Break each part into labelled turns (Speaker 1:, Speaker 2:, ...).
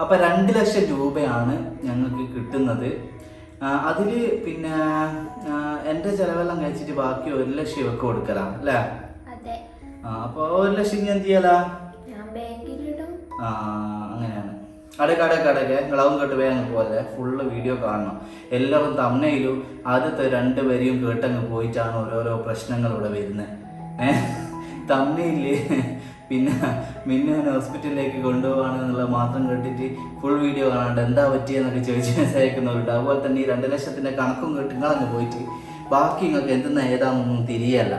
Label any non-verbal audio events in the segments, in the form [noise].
Speaker 1: അപ്പം രണ്ട് ലക്ഷം രൂപയാണ് ഞങ്ങൾക്ക് കിട്ടുന്നത്. അതിൽ പിന്നെ എന്റെ ചിലവെല്ലാം കഴിച്ചിട്ട് ബാക്കി ഒരു ലക്ഷം ഇവക്ക് കൊടുക്കലാണ് അല്ലേ? അപ്പോൾ ഒരു ലക്ഷം ഞാൻ എന്ത് ചെയ്യലാ? ആ അങ്ങനെയാണ്. അടക്കെ കട അടക്കെ. നിങ്ങളവും കേട്ട് വേഗം പോലെ ഫുള്ള് വീഡിയോ കാണണം. എല്ലാവരും തമ്മയിലും ആദ്യത്തെ രണ്ട് പേരെയും കേട്ടങ്ങ് പോയിട്ടാണ് ഓരോരോ പ്രശ്നങ്ങൾ ഇവിടെ വരുന്നത്. ഏഹ് തമ്മയിൽ പിന്നെ മിന്നുവിനെ ഹോസ്പിറ്റലിലേക്ക് കൊണ്ടുപോകാണെന്നുള്ള മാത്രം കേട്ടിട്ട് ഫുൾ വീഡിയോ കാണാണ്ട് എന്താ പറ്റിയെന്നൊക്കെ ചോദിച്ച് മനസ്സിലാക്കുന്നവരുണ്ട്. അതുപോലെ തന്നെ ഈ രണ്ട് ലക്ഷത്തിന്റെ കണക്കും കേട്ട് നിങ്ങളങ്ങ് പോയിട്ട് ബാക്കി നിങ്ങൾക്ക് എന്തെന്ന് ഏതാണെന്നൊന്നും തിരിയല്ല.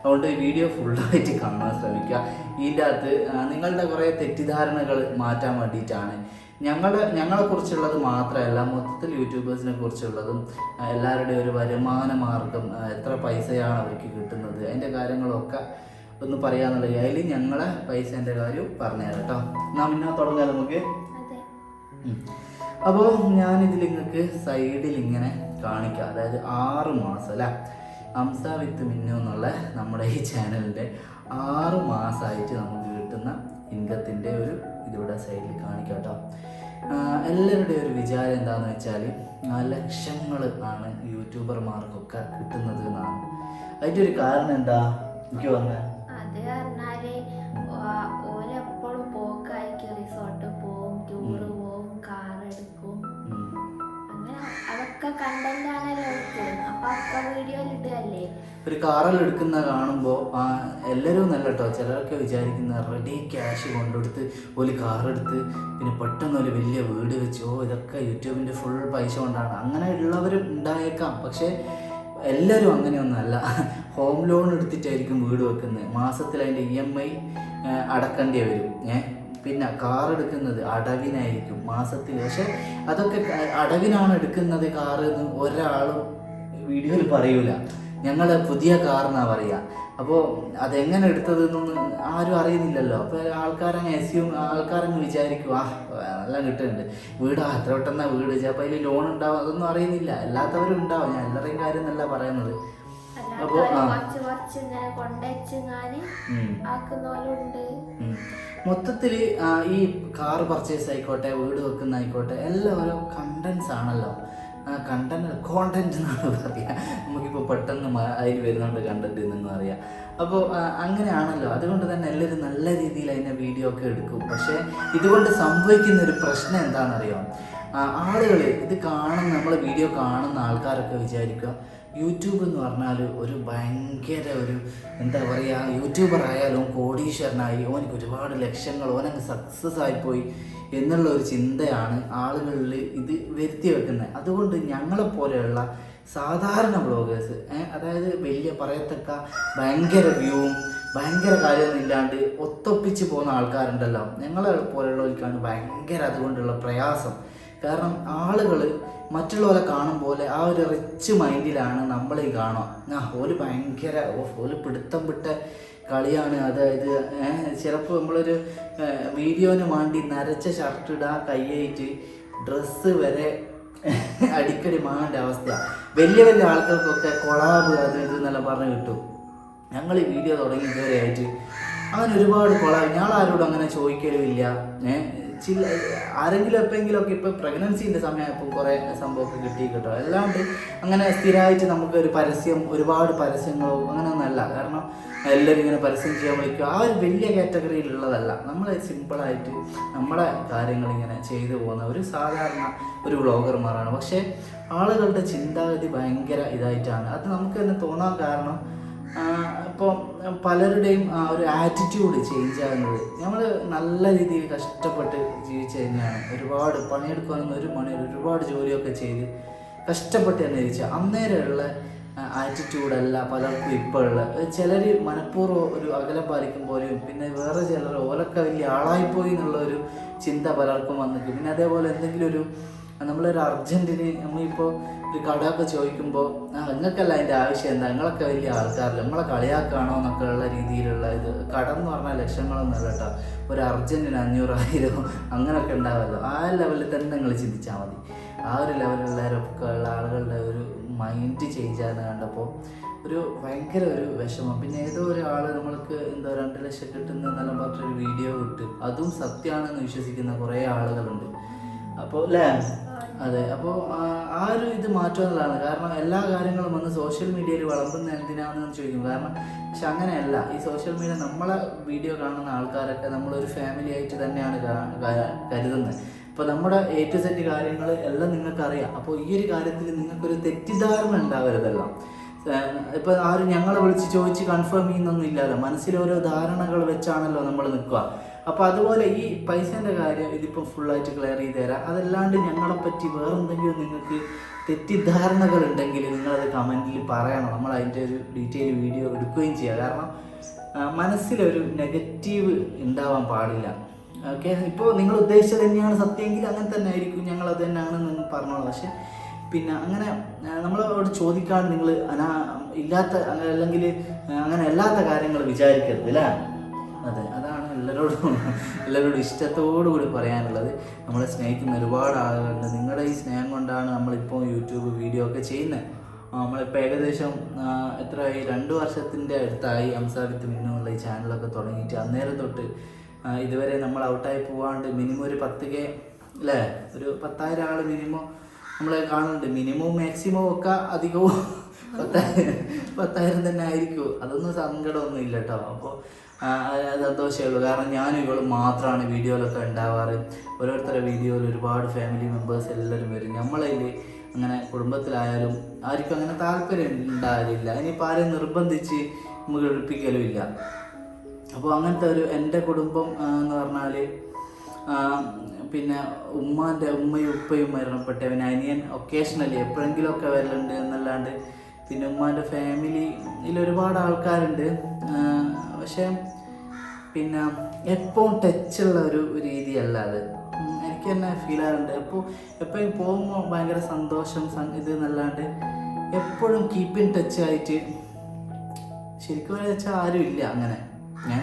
Speaker 1: അതുകൊണ്ട് വീഡിയോ ഫുള്ളായിട്ട് കാണാൻ ശ്രമിക്കുക. ഇതിന്റെ അകത്ത് നിങ്ങളുടെ കുറേ തെറ്റിദ്ധാരണകൾ മാറ്റാൻ വേണ്ടിയിട്ടാണ്. ഞങ്ങളുടെ ഞങ്ങളെക്കുറിച്ചുള്ളത് മാത്രമല്ല മൊത്തത്തിൽ യൂട്യൂബേഴ്സിനെ കുറിച്ചുള്ളതും എല്ലാവരുടെയും ഒരു വരുമാന മാർഗം എത്ര പൈസയാണ് അവർക്ക് കിട്ടുന്നത് അതിന്റെ കാര്യങ്ങളൊക്കെ ഒന്ന് പറയാന്നുള്ളത് അതിൽ ഞങ്ങളെ പൈസേന്റെ കാര്യം പറഞ്ഞുതരാം കേട്ടോ. എന്നാ പിന്നെ തുടങ്ങാം നമുക്ക്?
Speaker 2: അതെ.
Speaker 1: അപ്പോൾ ഞാനിതിൽ നിങ്ങൾക്ക് സൈഡിൽ ഇങ്ങനെ കാണിക്കാം. അതായത് ആറ് മാസം അല്ലേ? ഹംസ വിത്ത് മിന്നു എന്നുള്ള നമ്മുടെ ഈ ചാനലിന്റെ ആറ് മാസമായിട്ട് നമുക്ക് കിട്ടുന്ന ഇൻകത്തിന്റെ ഒരു ഇതിവിടെ സൈഡിൽ കാണിക്കാം കേട്ടോ. എല്ലാവരുടെയും ഒരു വിചാരം എന്താണെന്ന് വെച്ചാൽ ലക്ഷങ്ങൾ ആണ് യൂട്യൂബർമാർക്കൊക്കെ കിട്ടുന്നത് എന്നാണ്. അതിന്റെ ഒരു കാരണം എന്താ? എനിക്ക് പറഞ്ഞത്
Speaker 2: അത് പറഞ്ഞാൽ ഓരെപ്പോഴും പോക്കായിരിക്കും റിസോർട്ട് പോവും ടൂറ് പോവും കാർ എടുക്കും. അങ്ങനെ അതൊക്കെ കണ്ടന്റാണല്ലോ എടുക്കുന്നത് അപ്പൊ ഒക്കെ വീഡിയോയിൽ ഇടുകയല്ലേ
Speaker 1: ഒരു കാറെല്ലാം എടുക്കുന്ന കാണുമ്പോൾ എല്ലാവരും നല്ല കേട്ടോ ചിലരൊക്കെ വിചാരിക്കുന്ന റെഡി ക്യാഷ് കൊണ്ടെടുത്ത് ഒരു കാറെടുത്ത് പിന്നെ പെട്ടെന്ന് ഒരു വലിയ വീട് വെച്ചോ ഇതൊക്കെ യൂട്യൂബിന്റെ ഫുൾ പൈസ കൊണ്ടാണ്. അങ്ങനെ ഉള്ളവരും ഉണ്ടായേക്കാം. പക്ഷേ എല്ലാവരും അങ്ങനെയൊന്നുമല്ല. ഹോം ലോൺ എടുത്തിട്ടായിരിക്കും വീട് വെക്കുന്നത്. മാസത്തിൽ അതിന്റെ ഇ എം ഐ അടക്കേണ്ടി വരും. ഏ പിന്നെ കാർ എടുക്കുന്നത് അടവിനായിരിക്കും മാസത്തിൽ. പക്ഷെ അതൊക്കെ അടവിനാണ് എടുക്കുന്നത് കാറ് എന്ന് ഒരാളും വീഡിയോയിൽ പറയൂല. ഞങ്ങൾ പുതിയ കാറെന്നാണ് പറയുക അപ്പോൾ അതെങ്ങനെ എടുത്തതെന്നൊന്നും ആരും അറിയുന്നില്ലല്ലോ. അപ്പോൾ ആൾക്കാരങ്ങ് എസ്യൂം ആൾക്കാരങ്ങ് വിചാരിക്കും ആ എല്ലാം കിട്ടുന്നുണ്ട്. വീടാ എത്ര പെട്ടെന്നാ വീട് അപ്പോൾ അതിൽ ലോൺ ഉണ്ടാവും. അതൊന്നും അറിയുന്നില്ല. അല്ലാത്തവരും ഉണ്ടാവും. ഞാൻ എല്ലാവരെയും കാര്യം എന്നല്ല പറയുന്നത്. അപ്പോൾ. മൊത്തത്തിൽ ഈ കാർ പർച്ചേസ് ആയിക്കോട്ടെ വീട് വെക്കുന്ന ആയിക്കോട്ടെ എല്ലാം ഓരോ കണ്ടൻസ് ആണല്ലോ. കണ്ടന്റ് കോണ്ടന്റ് എന്നാണ് പറയുക നമുക്കിപ്പോൾ പെട്ടെന്ന് അതിൽ വരുന്നുണ്ട് കണ്ടന്റ് എന്ന് പറയാം അപ്പോൾ അങ്ങനെയാണല്ലോ. അതുകൊണ്ട് തന്നെ എല്ലാവരും നല്ല രീതിയിൽ അതിനെ വീഡിയോ ഒക്കെ എടുക്കും. പക്ഷേ ഇതുകൊണ്ട് സംഭവിക്കുന്ന ഒരു പ്രശ്നം എന്താണെന്നറിയോ? ആളുകൾ ഇത് കാണുന്ന നമ്മൾ വീഡിയോ കാണുന്ന ആൾക്കാരൊക്കെ വിചാരിക്കുക യൂട്യൂബ് എന്ന് പറഞ്ഞാൽ ഒരു ഭയങ്കര ഒരു എന്താ പറയുക യൂട്യൂബർ ആയാലും കോടീശ്വരനായി ഓനക്ക് ഒരുപാട് ലക്ഷങ്ങൾ ഓനങ്ങ് സക്സസ് ആയിപ്പോയി. എന്നുള്ള ഒരു ചിന്തയാണ് ആളുകളിൽ ഇത് വരുത്തി വെക്കുന്നത്. അതുകൊണ്ട് ഞങ്ങളെപ്പോലെയുള്ള സാധാരണ ബ്ലോഗേഴ്സ് അതായത് വലിയ പറയത്തക്ക ഭയങ്കര വ്യൂവും ഭയങ്കര കാര്യമൊന്നും ഇല്ലാണ്ട് ഒത്തൊപ്പിച്ച് പോകുന്ന ആൾക്കാരുണ്ടല്ലോ. ഞങ്ങളെ പോലെയുള്ളവർക്കാണ് ഭയങ്കര അതുകൊണ്ടുള്ള പ്രയാസം. കാരണം ആളുകൾ മറ്റുള്ളവരെ കാണും പോലെ ആ ഒരു റിച്ച് മൈൻഡിലാണ് നമ്മളീ കാണുക. ആ ഒരു ഭയങ്കര ഒരു പിടുത്തം വിട്ട കളിയാണ്. അതായത് ചിലപ്പോൾ നമ്മളൊരു വീഡിയോന് വേണ്ടി നരച്ച ഷർട്ട് ഇടാ കൈയായിട്ട് ഡ്രസ്സ് വരെ അടിക്കടി മാണ്ട അവസ്ഥ. വലിയ വലിയ ആൾക്കാർക്കൊക്കെ കൊളാബ് അത് ഇത് എന്നെല്ലാം പറഞ്ഞു കിട്ടും. ഞങ്ങൾ ഈ വീഡിയോ തുടങ്ങി ഇതുവരെ ആയിട്ട് അങ്ങനെ ഒരുപാട് കൊളാബ് ഞങ്ങൾ ആരോടും അങ്ങനെ ചോദിക്കലുമില്ല. ഏഹ് ചില ആരെങ്കിലും എപ്പോഴെങ്കിലും ഒക്കെ ഇപ്പോൾ പ്രഗ്നൻസിന്റെ സമയമായപ്പോൾ കുറേ സംഭവമൊക്കെ കിട്ടി കേട്ടോ. അല്ലാണ്ട് അങ്ങനെ സ്ഥിരമായിട്ട് നമുക്ക് ഒരു പരസ്യം ഒരുപാട് പരസ്യങ്ങളോ അങ്ങനെ ഒന്നല്ല കാരണം എല്ലാവരും ഇങ്ങനെ പരസ്യം ചെയ്യാൻ വിളിക്കുക. ആ ഒരു വലിയ കാറ്റഗറിയിലുള്ളതല്ല. നമ്മൾ സിമ്പിളായിട്ട് നമ്മുടെ കാര്യങ്ങൾ ഇങ്ങനെ ചെയ്തു പോകുന്ന ഒരു സാധാരണ ഒരു വ്ളോഗർമാരാണ്. പക്ഷേ ആളുകളുടെ ചിന്താഗതി ഭയങ്കര ഇതായിട്ടാണ്. അത് നമുക്ക് തന്നെ തോന്നാൻ കാരണം ഇപ്പോൾ പലരുടെയും ആ ഒരു ആറ്റിറ്റ്യൂഡ് ചേഞ്ച് ആകുന്നത് നമ്മൾ നല്ല രീതിയിൽ കഷ്ടപ്പെട്ട് ജീവിച്ചു തന്നെയാണ്. ഒരുപാട് പണിയെടുക്കാനൊന്നും ഒരു മണി ഒരുപാട് ജോലിയൊക്കെ ചെയ്ത് കഷ്ടപ്പെട്ട് തന്നെ ജീവിച്ച. അന്നേരമുള്ള ആറ്റിറ്റ്യൂഡല്ല പലർക്കും ഇപ്പോൾ ഉള്ള ചിലർ മനഃപൂർവം ഒരു അകലം പാലിക്കും പോലെയും പിന്നെ വേറെ ചിലർ ഓലൊക്കെ വലിയ ആളായിപ്പോയി എന്നുള്ള ഒരു ചിന്ത പലർക്കും വന്നിട്ട്. പിന്നെ അതേപോലെ എന്തെങ്കിലും ഒരു നമ്മളൊരു അർജന്റിന് നമ്മളിപ്പോൾ കടമൊക്കെ ചോദിക്കുമ്പോൾ ആ നിങ്ങൾക്കല്ല അതിന്റെ ആവശ്യം എന്താ? നിങ്ങളൊക്കെ വലിയ ആൾക്കാരല്ല? നമ്മളെ കളിയാക്കാണോ? എന്നൊക്കെ ഉള്ള രീതിയിലുള്ള ഇത്. കടം എന്ന് പറഞ്ഞാൽ ലക്ഷങ്ങളൊന്നുമല്ല കേട്ടോ. ഒരു അർജന്റിന് അഞ്ഞൂറായിരം അങ്ങനെയൊക്കെ ഉണ്ടാവുമല്ലോ ആ ലെവലിൽ തന്നെ നിങ്ങൾ ചിന്തിച്ചാൽ മതി. ആ ഒരു ലെവലിലുള്ളവരൊക്കെ ഉള്ള ആളുകളുടെ ഒരു മൈൻഡ് ചേഞ്ച് ആകുന്ന കണ്ടപ്പോൾ ഒരു ഭയങ്കര ഒരു വിഷമം. പിന്നെ ഏതോ ഒരാൾ നമ്മൾക്ക് എന്താ രണ്ട് ലക്ഷം കിട്ടുന്ന എന്നെല്ലാം പറഞ്ഞൊരു വീഡിയോ ഇട്ട്. അതും സത്യമാണെന്ന് വിശ്വസിക്കുന്ന കുറേ ആളുകളുണ്ട്. അപ്പോൾ അല്ലേ അതെ അപ്പോൾ ആ ഒരു ഇത് മാറ്റുന്നതാണ്. കാരണം എല്ലാ കാര്യങ്ങളും വന്ന് സോഷ്യൽ മീഡിയയിൽ വളർത്തുന്ന എന്തിനാണെന്ന് ചോദിക്കും കാരണം പക്ഷെ അങ്ങനെയല്ല. ഈ സോഷ്യൽ മീഡിയ നമ്മളെ വീഡിയോ കാണുന്ന ആൾക്കാരൊക്കെ നമ്മളൊരു ഫാമിലി ആയിട്ട് തന്നെയാണ് കരുതുന്നത്. അപ്പോൾ നമ്മുടെ എ ടു സെറ്റ് കാര്യങ്ങൾ എല്ലാം നിങ്ങൾക്കറിയാം. അപ്പോൾ ഈ ഒരു കാര്യത്തിൽ നിങ്ങൾക്കൊരു തെറ്റിദ്ധാരണ ഉണ്ടാവരുതല്ലോ. ഇപ്പൊ ആരും ഞങ്ങളെ വിളിച്ച് ചോദിച്ച് കൺഫേം ചെയ്യുന്നൊന്നും ഇല്ലല്ലോ മനസ്സിൽ ഓരോ ധാരണകൾ വെച്ചാണല്ലോ നമ്മൾ നിൽക്കുക. അപ്പൊ അതുപോലെ ഈ പൈസേന്റെ കാര്യം ഇതിപ്പോ ഫുള്ളായിട്ട് ക്ലിയർ ചെയ്ത് തരാം. അതല്ലാണ്ട് ഞങ്ങളെ പറ്റി വേറെന്തെങ്കിലും നിങ്ങൾക്ക് തെറ്റിദ്ധാരണകൾ ഉണ്ടെങ്കിൽ നിങ്ങളത് കമന്റിൽ പറയണം. നമ്മൾ അതിന്റെ ഒരു ഡീറ്റെയിൽ വീഡിയോ എടുക്കുകയും ചെയ്യുക കാരണം മനസ്സിലൊരു നെഗറ്റീവ് ഉണ്ടാവാൻ പാടില്ല. ഓക്കെ ഇപ്പോൾ നിങ്ങൾ ഉദ്ദേശിച്ചത് തന്നെയാണ്. സത്യമെങ്കിൽ അങ്ങനെ തന്നെ ആയിരിക്കും. ഞങ്ങൾ അത് തന്നെയാണ് നിങ്ങൾ പറഞ്ഞോളൂ. പക്ഷെ പിന്നെ അങ്ങനെ നമ്മളോട് ചോദിക്കാണ്ട് നിങ്ങൾ അനാ ഇല്ലാത്ത അല്ലെങ്കിൽ അങ്ങനെ അല്ലാത്ത കാര്യങ്ങൾ വിചാരിക്കരുത് അല്ലേ? അതെ അതാണ് എല്ലാവരോടും എല്ലാവരോടും ഇഷ്ടത്തോടു കൂടി പറയാനുള്ളത്. നമ്മളെ സ്നേഹിക്കുന്ന ഒരുപാട് ആളുകളുണ്ട്. നിങ്ങളുടെ ഈ സ്നേഹം കൊണ്ടാണ് നമ്മളിപ്പോൾ യൂട്യൂബ് വീഡിയോ ഒക്കെ ചെയ്യുന്നത് നമ്മളിപ്പോൾ ഏകദേശം എത്രയായി? രണ്ട് വർഷത്തിന്റെ അടുത്തായി അംസാബിത്ത് മിന്നു ഈ ചാനലൊക്കെ തുടങ്ങിയിട്ട്. അന്നേരം തൊട്ട് ഇതുവരെ നമ്മൾ ഔട്ടായി പോവാണ്ട് മിനിമം ഒരു പത്ത് കെ അല്ലേ? ഒരു പത്തായിരം ആൾ മിനിമം നമ്മളെ കാണുന്നുണ്ട്. മിനിമം മാക്സിമം ഒക്കെ അധികവും പത്തായിരം പത്തായിരം തന്നെ ആയിരിക്കും. അതൊന്നും സങ്കടമൊന്നും ഇല്ല കേട്ടോ. അപ്പോൾ സന്തോഷമേ ഉള്ളൂ. കാരണം ഞാനും ഇവളും മാത്രമാണ് വീഡിയോയിലൊക്കെ ഉണ്ടാവാറ്. ഓരോരുത്തരുടെ വീഡിയോയിൽ ഒരുപാട് ഫാമിലി മെമ്പേഴ്സ് എല്ലാവരും വരും. നമ്മളതിൽ അങ്ങനെ കുടുംബത്തിലായാലും ആർക്കും അങ്ങനെ താല്പര്യം ഉണ്ടാകില്ല ഇനിയിപ്പോൾ ആരെയും നിർബന്ധിച്ച് നമുക്ക് എടുപ്പിക്കലും ഇല്ല. അപ്പോൾ അങ്ങനത്തെ ഒരു എന്റെ കുടുംബം എന്ന് പറഞ്ഞാൽ പിന്നെ ഉമ്മാന്റെ ഉമ്മയും ഉപ്പയും മരണപ്പെട്ട പിന്നെ അനിയൻ ഒക്കേഷണലി എപ്പോഴെങ്കിലുമൊക്കെ വരലുണ്ട് എന്നല്ലാണ്ട് പിന്നെ ഉമ്മാന്റെ ഫാമിലിയിൽ ഒരുപാട് ആൾക്കാരുണ്ട്. പക്ഷേ പിന്നെ എപ്പോഴും ടച്ചുള്ള ഒരു രീതിയല്ല അത്. എനിക്ക് തന്നെ ഫീൽ ആറുണ്ട് എപ്പോൾ എപ്പോഴും പോകുമ്പോൾ ഭയങ്കര സന്തോഷം ഇത് എന്നല്ലാണ്ട് എപ്പോഴും കീപ്പ് ഇൻ ടച്ച് ആയിട്ട് ശരിക്കും വെച്ചാൽ ആരും ഇല്ല അങ്ങനെ. ഞാൻ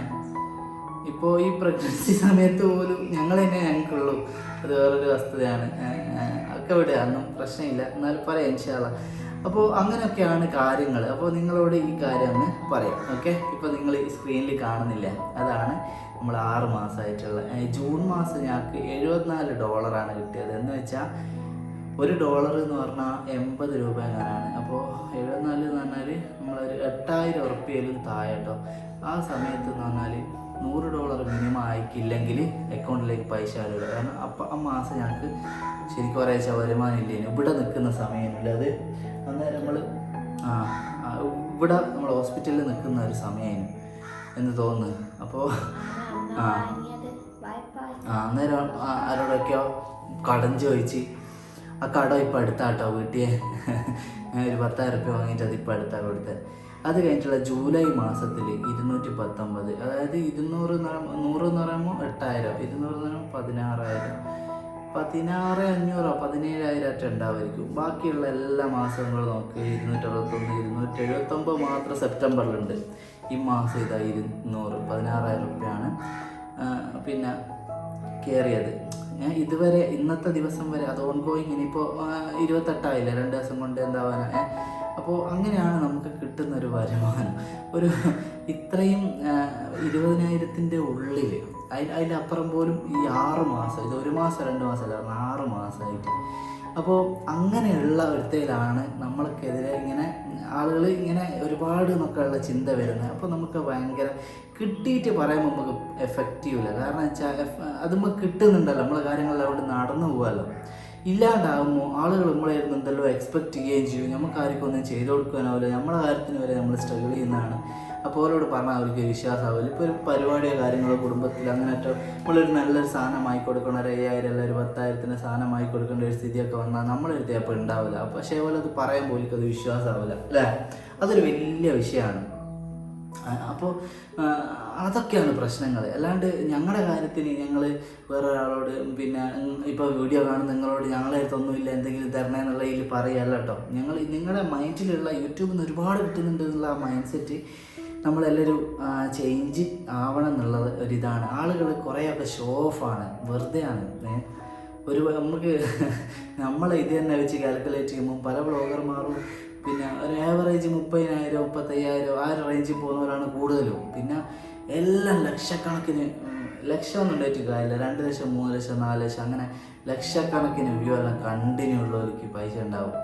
Speaker 1: ഇപ്പോൾ ഈ പ്രഗ്നൻസി [laughs] സമയത്ത് പോലും ഞങ്ങൾ തന്നെ ഞങ്ങൾക്കുള്ളൂ. അത് വേറൊരു വസ്തുതയാണ് ഒക്കെ വിടുക ഒന്നും പ്രശ്നമില്ല. എന്നാലും പറയാം ഇൻഷാല്ല അപ്പോൾ അങ്ങനെയൊക്കെയാണ് കാര്യങ്ങൾ അപ്പോൾ നിങ്ങളോട് ഈ കാര്യം ഒന്ന് പറയാം ഓക്കെ? ഇപ്പോൾ നിങ്ങൾ സ്ക്രീനിൽ കാണുന്നില്ല? അതാണ് നമ്മൾ ആറ് മാസമായിട്ടുള്ള ജൂൺ മാസം ഞങ്ങൾക്ക് എഴുപത്തിനാല് ഡോളറാണ് കിട്ടിയത്. എന്ന് വെച്ചാൽ ഒരു ഡോളർ എന്ന് പറഞ്ഞാൽ എൺപത് രൂപ എങ്ങനെയാണ് അപ്പോൾ എഴുപത്തിനാല് എന്ന് പറഞ്ഞാൽ നമ്മളൊരു എട്ടായിരം ഉറുപ്പ്യയിലും താഴെ കേട്ടോ. ആ സമയത്ത് എന്ന് പറഞ്ഞാൽ നൂറ് ഡോളർ മിനിമം ആയിക്കില്ലെങ്കിൽ അക്കൗണ്ടിലേക്ക് പൈസ വരില്ല. കാരണം അപ്പം ആ മാസം ഞങ്ങൾക്ക് ശരിക്കും ഒരാഴ്ച വരുമാനം ഇല്ലേനു ഇവിടെ നിൽക്കുന്ന സമയമില്ല. അത് അന്നേരം നമ്മൾ ആ ആ, ഇവിടെ നമ്മൾ ഹോസ്പിറ്റലിൽ നിൽക്കുന്ന ഒരു സമയമായിരുന്നു എന്ന് തോന്നുന്നു. അപ്പോൾ ആ. ആ അന്നേരം ആരോടൊക്കെയോ കടം ചോദിച്ച് ആ കടം ഇപ്പം അടുത്താട്ടോ വീട്ടിൽ. ഒരു പത്തായിരം റുപ്യ വാങ്ങിയിട്ട് അതിപ്പോൾ അടുത്താ കൊടുത്തത് അത് കഴിഞ്ഞിട്ടുള്ള ജൂലൈ മാസത്തിൽ ഇരുന്നൂറ്റി പത്തൊമ്പത് അതായത് ഇരുന്നൂറ് നൂറ് എന്ന് പറയുമ്പോൾ എട്ടായിരം ഇരുന്നൂറ് എന്ന് പറയുമ്പോൾ പതിനാറായിരം പതിനാറ് അഞ്ഞൂറോ പതിനേഴായിരം ഒറ്റ ഉണ്ടാവുമായിരിക്കും ബാക്കിയുള്ള എല്ലാ മാസങ്ങളും നമുക്ക് ഇരുന്നൂറ്റി അറുപത്തൊന്ന് ഇരുന്നൂറ്റി എഴുപത്തൊമ്പത് മാത്രം സെപ്റ്റംബറിലുണ്ട്. ഈ മാസം ഇതാ ഇരുന്നൂറ് പതിനാറായിരം റുപ്യാണ്. പിന്നെ കയറിയത് ഇതുവരെ ഇന്നത്തെ ദിവസം വരെ അത് ഓൺ ഗോയിങ് ഇനിയിപ്പോൾ ഇരുപത്തെട്ടായില്ലേ? രണ്ട് ദിവസം കൊണ്ട് എന്താവാനാ? അപ്പോൾ അങ്ങനെയാണ് നമുക്ക് കിട്ടുന്ന ഒരു വരുമാനം. ഒരു ഇത്രയും ഇരുപതിനായിരത്തിന്റെ ഉള്ളിൽ അതിന് അതിന്റെ അപ്പുറം പോലും ഈ ആറ് മാസം ഇത് ഒരു മാസം രണ്ട് മാസം അല്ല ആറ് മാസമായിട്ട് അപ്പോൾ അങ്ങനെയുള്ള ഒരുത്തയിലാണ് നമ്മൾക്കെതിരെ ഇങ്ങനെ ആളുകൾ ഇങ്ങനെ ഒരുപാട് എന്നൊക്കെയുള്ള ചിന്ത വരുന്നത്. അപ്പോൾ നമുക്ക് ഭയങ്കര കിട്ടിയിട്ട് പറയുമ്പോൾ നമുക്ക് എഫക്റ്റീവ് ഇല്ല കാരണം വെച്ചാൽ അത് നമുക്ക് കിട്ടുന്നുണ്ടല്ലോ. നമ്മളെ കാര്യങ്ങളിൽ അവിടെ നടന്നു പോകാമല്ലോ ഇല്ലാണ്ടാകുമ്പോൾ ആളുകൾ നമ്മളെ എന്തെല്ലോ എക്സ്പെക്റ്റ് ചെയ്യുകയും ചെയ്യും. നമുക്ക് ആർക്കും ഒന്നും ചെയ്തു കൊടുക്കാനാവില്ല. നമ്മളെ കാര്യത്തിന് വരെ നമ്മൾ സ്ട്രഗിൾ ചെയ്യുന്നതാണ്. അപ്പോൾ അവരോട് പറഞ്ഞാൽ അവർക്ക് വിശ്വാസമാവില്ല. ഇപ്പോൾ ഒരു പരിപാടിയോ കാര്യങ്ങളോ കുടുംബത്തിൽ അങ്ങനെയൊക്കെ നമ്മളൊരു നല്ലൊരു സാധനമായി കൊടുക്കണം. ഒരു അയ്യായിരം അല്ല ഒരു പത്തായിരത്തിന് സാധനമായി കൊടുക്കേണ്ട ഒരു സ്ഥിതിയൊക്കെ വന്നാൽ നമ്മളെടുത്ത് അപ്പോൾ ഉണ്ടാവില്ല. പക്ഷേ അതുപോലെ അത് പറയാൻ പോലും അത് വിശ്വാസമാവില്ല. അല്ലേ? അതൊരു വലിയ വിഷയമാണ്. അപ്പോൾ അതൊക്കെയാണ് പ്രശ്നങ്ങൾ അല്ലാണ്ട് ഞങ്ങളുടെ കാര്യത്തിന് ഞങ്ങൾ വേറെ ഒരാളോട് പിന്നെ ഇപ്പോൾ വീഡിയോ കാണുന്ന നിങ്ങളോട് ഞങ്ങളെ അടുത്തൊന്നുമില്ല എന്തെങ്കിലും തരണേ എന്നുള്ള ഇതിൽ പറയല്ല കേട്ടോ ഞങ്ങൾ നിങ്ങളുടെ മൈൻഡിലുള്ള യൂട്യൂബിൽ നിന്ന് ഒരുപാട് കിട്ടുന്നുണ്ട് എന്നുള്ള ആ മൈൻഡ് സെറ്റ് നമ്മളെല്ലാവരും ചേഞ്ച് ആവണം എന്നുള്ളത് ഒരിതാണ്. ആളുകൾ കുറേയൊക്കെ ഷോ ഓഫാണ് വെറുതെയാണ് ഒരു നമുക്ക് [laughs] നമ്മളെ ഇത് തന്നെ വെച്ച് കാൽക്കുലേറ്റ് ചെയ്യുമ്പോൾ പല ബ്ലോഗർമാരും പിന്നെ ഒരു ആവറേജ് മുപ്പതിനായിരം മുപ്പത്തയ്യായിരം ആ ഒരു റേഞ്ചിൽ പോകുന്നവരാണ് കൂടുതലും. പിന്നെ എല്ലാം ലക്ഷക്കണക്കിന് ലക്ഷം ഒന്നും ഉണ്ടായിട്ട് കാര്യമില്ല. രണ്ട് ലക്ഷം മൂന്ന് ലക്ഷം നാല് ലക്ഷം അങ്ങനെ ലക്ഷക്കണക്കിന് വ്യൂ എല്ലാം കണ്ടിന്യൂ ഉള്ളവർക്ക് പൈസ ഉണ്ടാവും.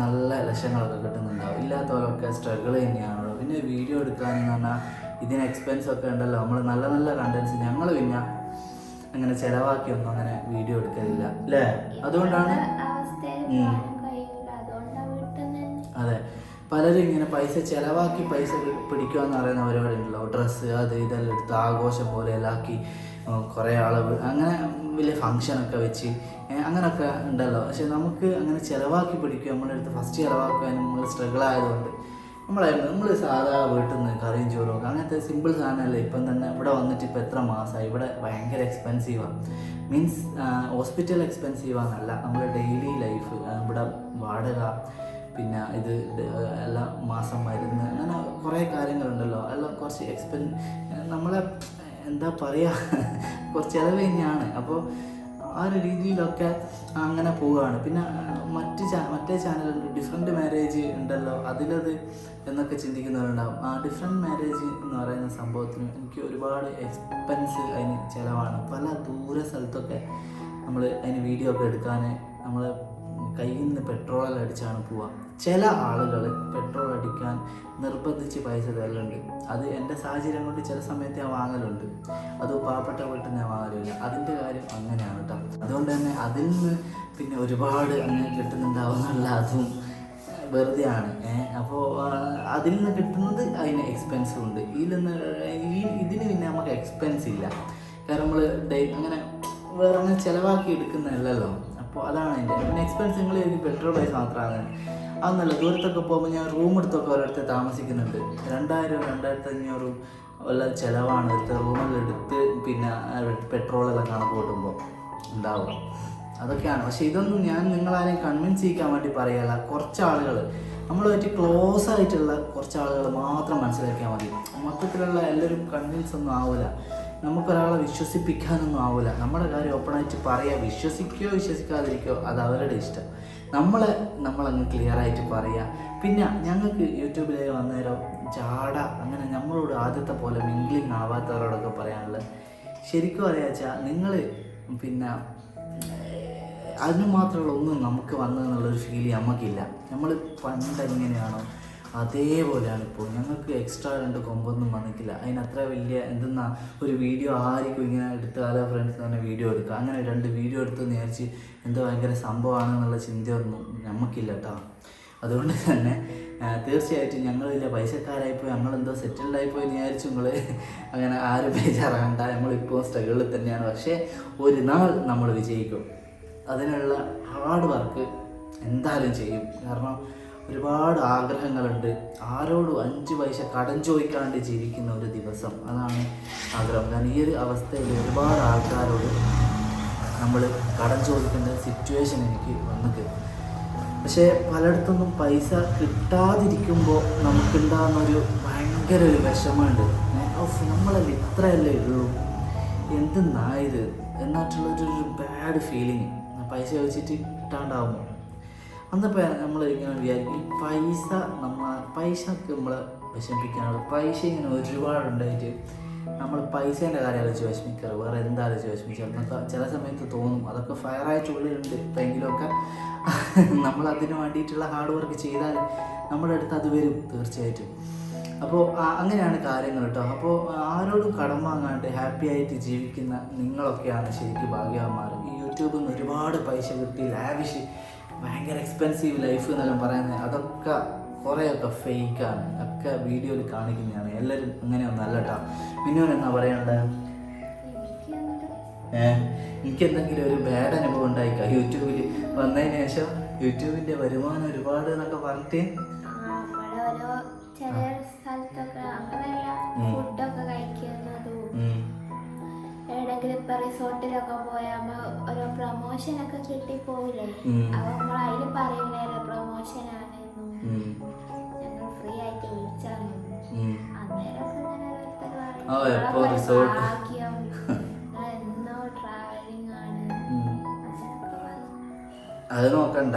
Speaker 1: നല്ല ലക്ഷങ്ങളൊക്കെ കിട്ടുന്നുണ്ടാവും. ഇല്ലാത്തവരൊക്കെ സ്ട്രഗിൾ തന്നെയാണല്ലോ പിന്നെ വീഡിയോ എടുക്കാനെന്ന് പറഞ്ഞാൽ ഇതിന് എക്സ്പെൻസ് ഒക്കെ ഉണ്ടല്ലോ. നമ്മൾ നല്ല നല്ല കണ്ടൻസ് ഞങ്ങൾ പിന്നെ അങ്ങനെ ചിലവാക്കിയൊന്നും അങ്ങനെ വീഡിയോ എടുക്കലില്ല. അല്ലേ അതുകൊണ്ടാണ് പലരും ഇങ്ങനെ പൈസ ചിലവാക്കി പൈസ പിടിക്കുക എന്ന് പറയുന്ന പരിപാടിയുണ്ടല്ലോ ഡ്രസ്സ് അത് ഇതെല്ലാം എടുത്ത് ആഘോഷം പോലെ ആക്കി കുറേ അളവ് അങ്ങനെ വലിയ ഫങ്ഷനൊക്കെ വെച്ച് അങ്ങനെയൊക്കെ ഉണ്ടല്ലോ. പക്ഷെ നമുക്ക് അങ്ങനെ ചിലവാക്കി പിടിക്കുക നമ്മുടെ അടുത്ത് ഫസ്റ്റ് ചിലവാക്കാൻ നമ്മൾ സ്ട്രഗിൾ ആയതുകൊണ്ട് നമ്മളായിരുന്നു. നമ്മൾ സാധാ വീട്ടിൽ നിന്ന് കറിയും ചോറും ഒക്കെ. അങ്ങനത്തെ സിമ്പിൾ സാധനമല്ലേ. ഇപ്പം തന്നെ ഇവിടെ വന്നിട്ട് ഇപ്പം എത്ര മാസമായി ഇവിടെ ഭയങ്കര എക്സ്പെൻസീവാണ് മീൻസ് ഹോസ്പിറ്റൽ എക്സ്പെൻസീവാന്നല്ല നമ്മുടെ ഡെയിലി ലൈഫ് ഇവിടെ വാടക പിന്നെ ഇത് എല്ലാ മാസം മരുന്ന് അങ്ങനെ കുറേ കാര്യങ്ങളുണ്ടല്ലോ. എല്ലാം കുറച്ച് എക്സ്പെൻ നമ്മളെ എന്താ പറയുക [laughs] കുറച്ച് ചിലവ് തന്നെയാണ്. അപ്പോൾ ആ ഒരു രീതിയിലൊക്കെ അങ്ങനെ പോവുകയാണ്. പിന്നെ മറ്റ് ചാ മറ്റേ ചാനലുണ്ട് ഡിഫറെന്റ് മാരേജ് ഉണ്ടല്ലോ. അതിലത് എന്നൊക്കെ ചിന്തിക്കുന്നവരുണ്ടാവും. ആ ഡിഫറെന്റ് മാരേജ് എന്ന് പറയുന്ന സംഭവത്തിന് എനിക്ക് ഒരുപാട് എക്സ്പെൻസ് അതിന് ചിലവാണ്. പല ദൂര സ്ഥലത്തൊക്കെ നമ്മൾ അതിന് വീഡിയോ ഒക്കെ എടുക്കാൻ നമ്മൾ കയ്യിൽ നിന്ന് പെട്രോളെല്ലാം അടിച്ചാണ് പോവുക. ചില ആളുകൾ പെട്രോൾ അടിക്കാൻ നിർബന്ധിച്ച് പൈസ തരലുണ്ട്. അത് എന്റെ സാഹചര്യം കൊണ്ട് ചില സമയത്ത് ഞാൻ വാങ്ങലുണ്ട്. അത് പാവപ്പെട്ട വീട്ടിൽ ഞാൻ വാങ്ങലില്ല അതിന്റെ കാര്യം അങ്ങനെയാണ് കേട്ടോ അതുകൊണ്ട് തന്നെ അതിൽ നിന്ന് പിന്നെ ഒരുപാട് അങ്ങനെ കിട്ടുന്നുണ്ടാവുന്നുള്ള അതും വെറുതെയാണ് അപ്പോൾ അതിൽ നിന്ന് കിട്ടുന്നത് അതിന് എക്സ്പെൻസും ഉണ്ട്. ഇതിൽ നിന്ന് ഈ ഇതിന് പിന്നെ നമുക്ക് എക്സ്പെൻസ് ഇല്ല. കാരണം നമ്മൾ ഡേ അങ്ങനെ വേറെ അങ്ങനെ ചിലവാക്കി എടുക്കുന്നതല്ലല്ലോ. അപ്പോൾ അതാണ് അതിന്റെ. പിന്നെ എക്സ്പെൻസ് നിങ്ങൾ പെട്രോൾ പൈസ മാത്രമാണ്. അതൊന്നല്ല ദൂരത്തൊക്കെ പോകുമ്പോൾ ഞാൻ റൂം എടുത്തൊക്കെ ഒരിടത്ത് താമസിക്കുന്നുണ്ട്. രണ്ടായിരം രണ്ടായിരത്തി അഞ്ഞൂറും വല്ല ചിലവാണ് എടുത്ത് പിന്നെ പിന്നെ പെട്രോളെല്ലാം കണക്ക് കൂട്ടുമ്പോൾ ഉണ്ടാവുക. അതൊക്കെയാണ്. പക്ഷേ ഇതൊന്നും ഞാൻ നിങ്ങളാരെയും കൺവിൻസ് ചെയ്യിക്കാൻ വേണ്ടി പറയല്ല. കുറച്ച് ആളുകൾ നമ്മളുമായിട്ട് ക്ലോസ് ആയിട്ടുള്ള കുറച്ച് ആളുകൾ മാത്രം മനസ്സിലാക്കിയാൽ മതി. മൊത്തത്തിലുള്ള എല്ലാവരും കൺവിൻസ് ഒന്നും ആവില്ല നമുക്കൊരാളെ വിശ്വസിപ്പിക്കാനൊന്നും ആവില്ല നമ്മുടെ കാര്യം ഓപ്പണായിട്ട് പറയുക വിശ്വസിക്കുകയോ വിശ്വസിക്കാതിരിക്കുകയോ അത് അവരുടെ ഇഷ്ടം. നമ്മളെ നമ്മളങ്ങ് ക്ലിയർ ആയിട്ട് പറയുക പിന്നെ ഞങ്ങൾക്ക് യൂട്യൂബിലേക്ക് വന്നേരം ചാട അങ്ങനെ നമ്മളോട് ആദ്യത്തെ പോലെ മിംഗ്ലിങ് ആവാത്തവരോടൊക്കെ പറയാനുള്ളത്. ശരിക്കും അറിയാച്ചാ നിങ്ങൾ പിന്നെ അതിന് മാത്രമുള്ള ഒന്നും നമുക്ക് വന്നതെന്നുള്ളൊരു ഫീൽ നമുക്കില്ല നമ്മൾ പണ്ട് എങ്ങനെയാണോ അതേപോലെയാണ് ഇപ്പോൾ ഞങ്ങൾക്ക് എക്സ്ട്രാ രണ്ട് കൊമ്പൊന്നും വന്നിട്ടില്ല. അതിനത്ര വലിയ എന്തെന്നാ ഒരു വീഡിയോ ആയിരിക്കും ഇങ്ങനെ എടുത്ത് അല്ല ഫ്രണ്ട്സ് തന്നെ വീഡിയോ എടുക്കുക. അങ്ങനെ രണ്ട് വീഡിയോ എടുത്ത് നേരിച്ച് എന്തോ ഭയങ്കര സംഭവമാണെന്നുള്ള ചിന്തയൊന്നും നമുക്കില്ല കേട്ടോ. അതുകൊണ്ട് തന്നെ തീർച്ചയായിട്ടും ഞങ്ങളില്ല പൈസക്കാരായിപ്പോയി ഞങ്ങളെന്തോ സെറ്റിൽഡായിപ്പോയി വിചാരിച്ചു നിങ്ങൾ അങ്ങനെ ആരും ബേജാറാകണ്ട. നമ്മളിപ്പോൾ സ്ട്രഗിളിൽ തന്നെയാണ്. പക്ഷേ ഒരു നാൾ നമ്മൾ വിജയിക്കും. അതിനുള്ള ഹാർഡ് വർക്ക് എന്തായാലും ചെയ്യും. കാരണം ഒരുപാട് ആഗ്രഹങ്ങളുണ്ട്. ആരോടും അഞ്ച് പൈസ കടം ചോദിക്കാണ്ട് ജീവിക്കുന്ന ഒരു ദിവസം. അതാണ് ആഗ്രഹം. കാരണം ഈ ഒരു അവസ്ഥയിൽ ഒരുപാട് ആൾക്കാരോട് നമ്മൾ കടം ചോദിക്കേണ്ട സിറ്റുവേഷൻ എനിക്ക് വന്നിട്ട്. പക്ഷേ പലയിടത്തൊന്നും പൈസ കിട്ടാതിരിക്കുമ്പോൾ നമുക്കുണ്ടാകുന്നൊരു ഭയങ്കര ഒരു വിഷമമുണ്ട് നമ്മളല്ല ഇത്രയല്ലേ ഉള്ളൂ. എന്തെന്നായത് എന്നായിട്ടുള്ളൊരു ബാഡ് ഫീലിങ് പൈസ ചോദിച്ചിട്ട് കിട്ടാണ്ടാവുമ്പോൾ അന്നപ്പോൾ നമ്മൾ ഇങ്ങനെ വിചാരിക്കും ഈ പൈസ നമ്മ പൈസക്ക് നമ്മളെ വിഷമിപ്പിക്കാനുള്ള പൈസ ഇങ്ങനെ ഒരുപാടുണ്ടായിട്ട് നമ്മൾ പൈസേന്റെ കാര്യം ആലോചിച്ച് വിഷമിക്കാറ് വേറെ എന്താ ആലോചിച്ച് വിഷമിച്ചാൽ എന്നൊക്കെ ചില സമയത്ത് തോന്നും അതൊക്കെ ഫയറായിട്ട് ഉള്ളിലുണ്ട് എപ്പോഴെങ്കിലുമൊക്കെ നമ്മൾ അതിന് വേണ്ടിയിട്ടുള്ള ഹാർഡ് വർക്ക് ചെയ്താൽ നമ്മുടെ അടുത്ത് അത് വരും തീർച്ചയായിട്ടും. അപ്പോൾ അങ്ങനെയാണ് കാര്യങ്ങൾ കേട്ടോ അപ്പോൾ ആരോടും കടം വാങ്ങാണ്ട് ഹാപ്പി ആയിട്ട് ജീവിക്കുന്ന നിങ്ങളൊക്കെയാണ് ശരിക്കും ഭാഗ്യവാന്മാർ ഈ യൂട്യൂബിൽ നിന്ന് ഒരുപാട് പൈസ കിട്ടി ലാവിഷ് ഭയങ്കര എക്സ്പെൻസീവ് ലൈഫ് എന്നെല്ലാം പറയുന്നത്. അതൊക്കെ കുറേയൊക്കെ ഫേക്കാണ് ഒക്കെ വീഡിയോയിൽ കാണിക്കുന്നതാണ്. എല്ലാവരും അങ്ങനെയൊന്നും അല്ല കേട്ടോ പിന്നെ എന്നാ
Speaker 2: പറയണ്ടത്
Speaker 1: ഏഹ് എനിക്ക് എന്തെങ്കിലും ഒരു ബാഡ് അനുഭവം ഉണ്ടായിക്കാം യൂട്യൂബിൽ വന്നതിന് ശേഷം യൂട്യൂബിന്റെ വരുമാനം ഒരുപാട് എന്നൊക്കെ പറഞ്ഞിട്ട്.
Speaker 2: ഫുഡൊക്കെ കഴിക്കുന്നതും. എവിടെങ്കിലും ഇപ്പൊ റിസോർട്ടിലൊക്കെ ഓരോ പ്രൊമോഷൻ ഒക്കെ കിട്ടി പോവില്ലേ
Speaker 1: ഉം.
Speaker 2: അപ്പൊ നമ്മൾ അതിൽ പറയുന്നേരം പ്രൊമോഷൻ ആണെന്നും ഞങ്ങൾ ഫ്രീ ആയിട്ട് വിളിച്ചാണ്
Speaker 1: ഉം.
Speaker 2: അന്നേരമൊക്കെ [laughs]
Speaker 1: അത് നോക്കണ്ട.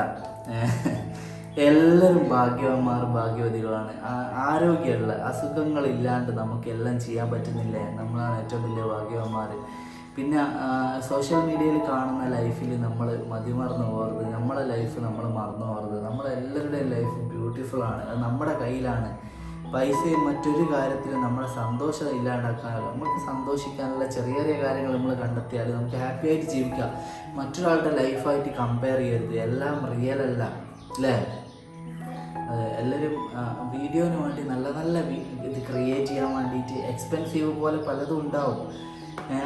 Speaker 1: എല്ലാവരും ഭാഗ്യവാന്മാർ ഭാഗ്യവതികളാണ്. ആരോഗ്യമുള്ള അസുഖങ്ങളില്ലാണ്ട് നമുക്ക് എല്ലാം ചെയ്യാൻ പറ്റുന്നില്ലേ? നമ്മളാണ് ഏറ്റവും വലിയ ഭാഗ്യവാന്മാർ പിന്നെ സോഷ്യൽ മീഡിയയിൽ കാണുന്ന ലൈഫിൽ നമ്മൾ മതിമറന്നു പോകരുത്. നമ്മളെ ലൈഫ് നമ്മൾ മറന്നു പോകരുത്. നമ്മളെല്ലാവരുടെയും ലൈഫ് ബ്യൂട്ടിഫുൾ ആണ്. അത് നമ്മുടെ കയ്യിലാണ്. പൈസയും മറ്റൊരു കാര്യത്തിലും നമ്മുടെ സന്തോഷം ഇല്ലാണ്ടാക്കാനല്ല നമുക്ക് സന്തോഷിക്കാനുള്ള ചെറിയ ചെറിയ കാര്യങ്ങൾ നമ്മൾ കണ്ടെത്തിയാൽ നമുക്ക് ഹാപ്പി ആയിട്ട് ജീവിക്കാം. മറ്റൊരാളുടെ ലൈഫായിട്ട് കമ്പയർ ചെയ്യരുത്. എല്ലാം റിയൽ അല്ല. അല്ലേ? എല്ലാവരും വീഡിയോന് വേണ്ടി നല്ല നല്ല ഇത് ക്രിയേറ്റ് ചെയ്യാൻ വേണ്ടിയിട്ട് എക്സ്പെൻസീവ് പോലെ പലതും ഉണ്ടാവും.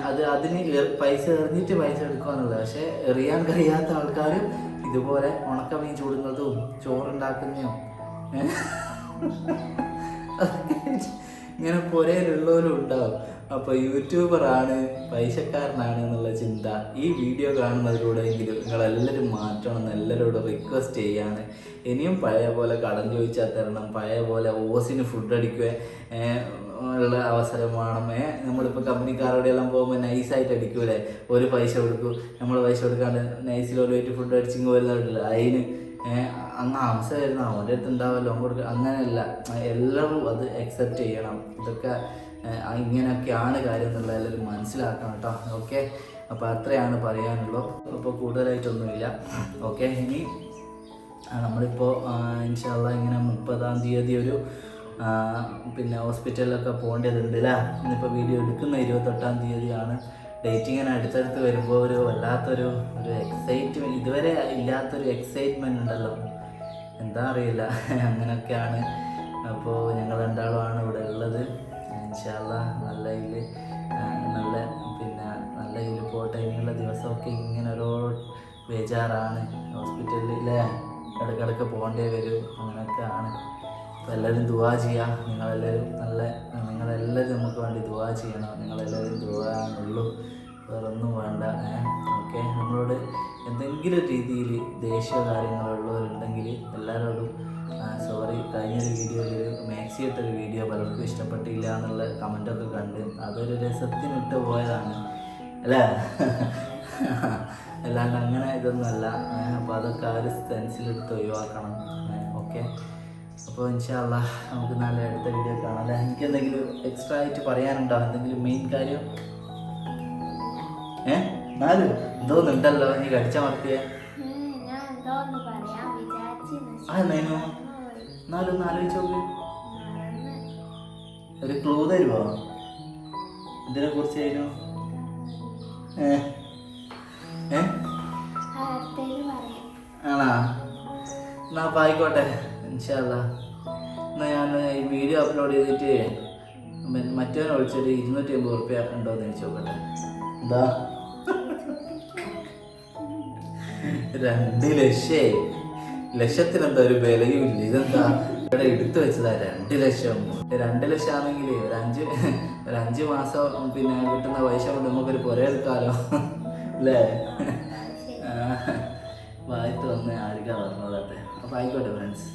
Speaker 1: അത് അതിന് പൈസ എറിഞ്ഞിട്ട് പൈസ എടുക്കുക പക്ഷെ എറിയാൻ കഴിയാത്ത ആൾക്കാർ ഇതുപോലെ ഉണക്കമീൻ ചൂടുന്നതും ചോറുണ്ടാക്കുന്നതും ഇങ്ങനെ പുരയിലുള്ളവരും ഉണ്ടാവും. അപ്പോൾ യൂട്യൂബറാണ് പൈസക്കാരനാണ് എന്നുള്ള ചിന്ത. ഈ വീഡിയോ കാണുന്നതിലൂടെയെങ്കിലും നിങ്ങളെല്ലാവരും മാറ്റണം എന്ന് എല്ലാവരോടും റിക്വസ്റ്റ് ചെയ്യാണ്. ഇനിയും പഴയ പോലെ കടം ചോദിച്ചാൽ തരണം പഴയ പോലെ ഓസിന് ഫുഡ് അടിക്കുക ഉള്ള അവസരം വേണം ഏ നമ്മളിപ്പോൾ കമ്പനിക്കാരോടെ എല്ലാം പോകുമ്പോൾ നൈസായിട്ട് അടിക്കൂലേ? ഒരു പൈസ കൊടുക്കും. നമ്മൾ പൈസ കൊടുക്കാണ്ട് നൈസിൽ ഒരു വെയിറ്റ് ഫുഡ് അടിച്ചിങ്ങ് വരുന്നുണ്ടല്ലോ അതിന് അങ്ങ് വരുന്ന അവന്റെ അടുത്ത് ഉണ്ടാവല്ലോ കൊടുക്കുക അങ്ങനെയല്ല. എല്ലാവരും അത് അക്സെപ്റ്റ് ചെയ്യണം. ഇതൊക്കെ ഇങ്ങനെയൊക്കെയാണ് കാര്യം എന്നുള്ള എല്ലാവരും മനസ്സിലാക്കണം കേട്ടോ. ഓക്കെ? അപ്പോൾ അത്രയാണ് പറയാനുള്ളൂ. അപ്പോൾ കൂടുതലായിട്ടൊന്നുമില്ല. ഓക്കെ? ഇനി നമ്മളിപ്പോൾ ഇൻഷാല്ല ഇങ്ങനെ മുപ്പതാം തീയതി ഒരു പിന്നെ ഹോസ്പിറ്റലിലൊക്കെ പോകേണ്ടതുണ്ട് അല്ലേ ഇന്നിപ്പോൾ വീഡിയോ എടുക്കുന്ന ഇരുപത്തെട്ടാം തീയതിയാണ്. ഡേറ്റ് ഇങ്ങനെ അടുത്തടുത്ത് വരുമ്പോൾ ഒരു വല്ലാത്തൊരു ഒരു എക്സൈറ്റ്മെന്റ് ഇതുവരെ ഇല്ലാത്തൊരു എക്സൈറ്റ്മെന്റ് ഉണ്ടല്ലോ. എന്താ അറിയില്ല. അങ്ങനെയൊക്കെയാണ് അപ്പോൾ ഞങ്ങൾ രണ്ടാളുമാണ് ഇവിടെ ഉള്ളത്. ഇൻഷാല്ല നല്ല ഇതിൽ നല്ല പിന്നെ നല്ല ഇതിൽ പോട്ടെ. ഇനിയുള്ള ദിവസമൊക്കെ ഇങ്ങനെ ഒരു ബേജാറാണ്. ഹോസ്പിറ്റലിലെ ഇടയ്ക്കിടയ്ക്ക് പോകേണ്ടി വരും. അങ്ങനെയൊക്കെ ആണ് അപ്പോൾ എല്ലാവരും ദുവാ ചെയ്യുക നിങ്ങളെല്ലാവരും നല്ല നിങ്ങളെല്ലാവരും നമുക്ക് വേണ്ടി ദുവാ ചെയ്യണം. നിങ്ങളെല്ലാവരും ദുവാനുള്ളൂ വേറൊന്നും വേണ്ട. ഓക്കെ. നമ്മളോട് എന്തെങ്കിലും രീതിയിൽ ദേഷ്യ കാര്യങ്ങളുള്ളവരുണ്ടെങ്കിൽ എല്ലാവരോടും സോറി കഴിഞ്ഞൊരു വീഡിയോയിൽ മാക്സി ഇട്ടൊരു വീഡിയോ പലർക്കും ഇഷ്ടപ്പെട്ടില്ല എന്നുള്ള കമന്റൊക്കെ കണ്ട് അതൊരു രസത്തിനിട്ട് പോയതാണ്. അല്ലേ? അല്ലാണ്ട് അങ്ങനെ ഇതൊന്നുമല്ല. അപ്പോൾ അതൊക്കെ ആ ഒരു സെൻസിലെടുത്ത് ഒഴിവാക്കണം. ഓക്കെ. അപ്പോൾ ഇൻഷാല്ല നമുക്ക് നല്ല അടുത്ത വീഡിയോ കാണാം. അല്ല? എനിക്ക് എന്തെങ്കിലും എക്സ്ട്രാ ആയിട്ട് പറയാനുണ്ടോ? എന്തെങ്കിലും മെയിൻ കാര്യം? ഏ? നാല്? എന്തോന്നുണ്ടല്ലോ നീ കടിച്ചമർത്തിയേ
Speaker 2: ഉം, ഞാൻ എന്തോ ഒന്ന്
Speaker 1: ആലോചിച്ച് നോക്ക്. ഒരു ക്ലൂ തരുമോ ഇതിനെ കുറിച്ച് അതിനു ഏ ഏ ആണാ? എന്നാ പായിക്കോട്ടെ ഇൻഷാല്ല എന്നാൽ ഞാൻ ഈ വീഡിയോ അപ്ലോഡ് ചെയ്തിട്ട് മറ്റവനെ വിളിച്ചിട്ട് ഇരുന്നൂറ്റി അമ്പത് റുപ്യ ഉണ്ടോ എന്ന് ചോദിച്ചു നോക്കട്ടെ. എന്താ? രണ്ട് ലക്ഷേ. ലക്ഷത്തിന് എന്താ ഒരു വിലയും ഇല്ല ഇതെന്താ? ഇവിടെ എടുത്തു വെച്ചതാ രണ്ട് ലക്ഷം. രണ്ട് ലക്ഷം ആണെങ്കിൽ ഒരു അഞ്ച് ഒരു അഞ്ച് മാസം പിന്നെ കിട്ടുന്ന പൈസ കൊണ്ട് നമുക്കൊരു പുര എടുക്കാലോ. അല്ലേ? വായിട്ട് വന്ന് ആരിക്കാ പറഞ്ഞതട്ടെ അപ്പോൾ ആയിക്കോട്ടെ ഫ്രണ്ട്സ്